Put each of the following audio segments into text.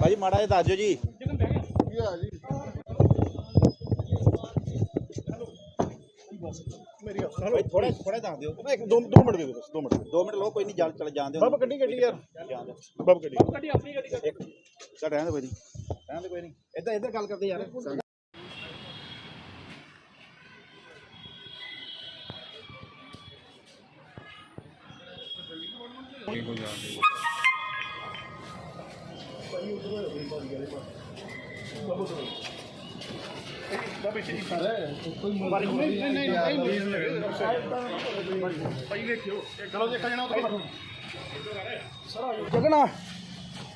ਭਾਜੀ ਮਾੜਾ ਜਿਹਾ ਦੱਸ ਦਿਓ ਜੀ। ਭਾਈ ਥੋੜਾ ਥੋੜਾ ਦੱਸ ਦਿਓ। ਇੱਕ ਦੋ ਦੋ ਮਿੰਟ ਦੇ ਦਿਓ ਬਸ ਦੋ ਮਿੰਟ ਦੋ ਮਿੰਟ ਲਓ ਕੋਈ ਨਹੀਂ ਜਲ ਚਲ ਜਾਂਦੇ ਬਾਬਾ ਗੱਡੀ ਗੱਡੀ ਯਾਰ। ਜਾਣ ਦਿਓ। ਬਾਬਾ ਗੱਡੀ। ਇੱਕ ਰਹਿਣ ਰਹਿਣ ਦੇ ਕੋਈ ਨਹੀਂ। ਇੱਧਰ ਇੱਧਰ ਗੱਲ ਕਰਦੇ ਯਾਰ।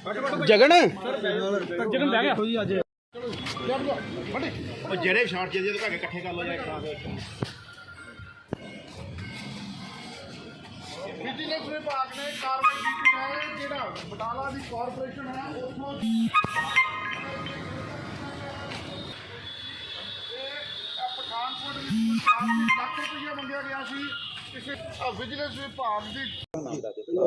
ਜਗਣਾ ਜਗਣ ਉਹ ਜਿਹੜੇ ਸ਼ਾਟ ਜੇ ਜਿਹਦੇ ਭਾਗੇ ਇਕੱਠੇ ਕਰ ਲਓ ਜਾਂ ਇੱਕ ਥਾਂ ਤੇ। ਵਿਜੀਲੈਂਸ ਵਿਭਾਗ ਨੇ ਕਾਰਵਾਈ ਕੀਤੀ ਹੈ। ਜਿਹੜਾ ਬਟਾਲਾ ਦੀ ਕਾਰਪੋਰੇਸ਼ਨ ਹੈ ਉੱਥੋਂ ਇਹ ਪਠਾਨਕੋਟ ਵਿੱਚ 4 ਲੱਖ ਰੁਪਏ ਮੰਗਿਆ ਗਿਆ ਸੀ। ਕਿਸੇ ਵਿਜੀਲੈਂਸ ਵਿਭਾਗ ਦੀ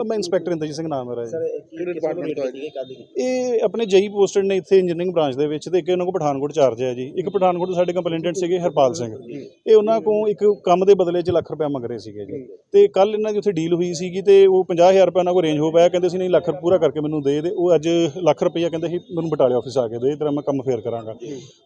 ਮੈਂ ਇੰਸਪੈਕਟਰ ਇੰਦਰਜੀਤ ਸਿੰਘ ਨਾਮ ਮੇਰਾ ਜੀ। ਕਿਹੜੇ ਡਿਪਾਰਟਮੈਂਟ ਤੋਂ ਆਈ ਕਾਦੀ ਇਹ ਆਪਣੇ ਜਈ ਪੋਸਟਡ ਨੇ ਇੱਥੇ ਇੰਜੀਨੀਅਰਿੰਗ ਬ੍ਰਾਂਚ ਦੇ ਵਿੱਚ ਤੇ ਇੱਕ ਉਹਨਾਂ ਕੋ ਪਠਾਨਕੋਟ ਚਾਰਜ ਹੈ ਜੀ। ਇੱਕ ਪਠਾਨਕੋਟ ਤੋਂ ਸਾਡੇ ਕੰਪਲੇਂਟੈਂਟ ਸੀਗੇ ਹਰਪਾਲ ਸਿੰਘ। ਇਹ ਉਹਨਾਂ ਕੋ ਇੱਕ ਕੰਮ ਦੇ ਬਦਲੇ 'ਚ ਲੱਖ ਰੁਪਏ ਮੰਗ ਰਹੇ ਸੀਗੇ ਜੀ। ਤੇ ਕੱਲ ਇਹਨਾਂ ਦੀ ਉੱਥੇ ਡੀਲ ਹੋਈ ਸੀਗੀ ਤੇ ਉਹ 50000 ਰੁਪਏ ਉਹਨਾਂ ਕੋ ਰੇਂਜ ਹੋ ਪਾਇਆ। ਕਹਿੰਦੇ ਸੀ ਨਹੀਂ ਲੱਖ ਪੂਰਾ ਕਰਕੇ ਮੈਨੂੰ ਦੇ ਦੇ। ਉਹ ਅੱਜ ਲੱਖ ਰੁਪਈਆ ਕਹਿੰਦੇ ਸੀ ਮੈਨੂੰ ਬਟਾਲੇ ਆਫਿਸ ਆ ਕੇ ਦੇ। ਤੇਰਾ ਮੈਂ ਕੰਮ ਫੇਰ ਕਰਾਂਗਾ।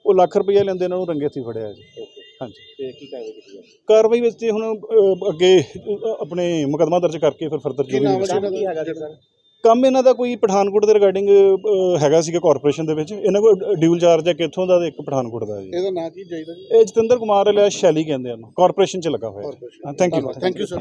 ਉਹ ਲੱਖ ਰੁਪਈਆ ਲੈਂਦੇ ਇਹਨਾਂ ਨੂੰ ਰੰਗੇ ਹੱਥੀਂ ਫੜਿਆ ਜੀ। ਹਾਂਜੀ। ਤੇ ਕੀ ਕਾਰਵਾਈ ਕੀਤੀ ਹੈ ਕਾਰਵਾਈ ਵਿੱਚ ਤੇ ਹੁਣ ਅ, ਅੱਗੇ ਅ, ਆਪਣੇ ਮੁਕਦਮਾ ਦਰਜ ਕਰਕੇ ਫਿਰ ਫਰਦਰ ਜੋ ਵੀ ਕੰਮ ਕੀ ਹੈਗਾ ਜੀ ਸਰ? ਕੰਮ ਇਹਨਾਂ ਦਾ ਕੋਈ ਪਠਾਨਕੋਟ ਦੇ ਰਿਗਾਰਡਿੰਗ ਹੈਗਾ ਸੀਗਾ ਕਾਰਪੋਰੇਸ਼ਨ ਦੇ ਵਿੱਚ। ਇਹਨਾਂ ਕੋਲ ਡਿਊਲ ਚਾਰਜ ਹੈ ਕਿੱਥੋਂ ਦਾ ਤੇ ਇੱਕ ਪਠਾਨਕੋਟ ਦਾ ਜੀ। ਇਹਦਾ ਨਾਂ ਕੀ ਚਾਹੀਦਾ ਜੀ? ਇਹ ਜਤਿੰਦਰ ਕੁਮਾਰ ਲਿਆ ਸ਼ੈਲੀ ਕਹਿੰਦੇ ਆ ਕਾਰਪੋਰੇਸ਼ਨ ਚ ਲੱਗਾ ਹੋਇਆ thank you thank you sir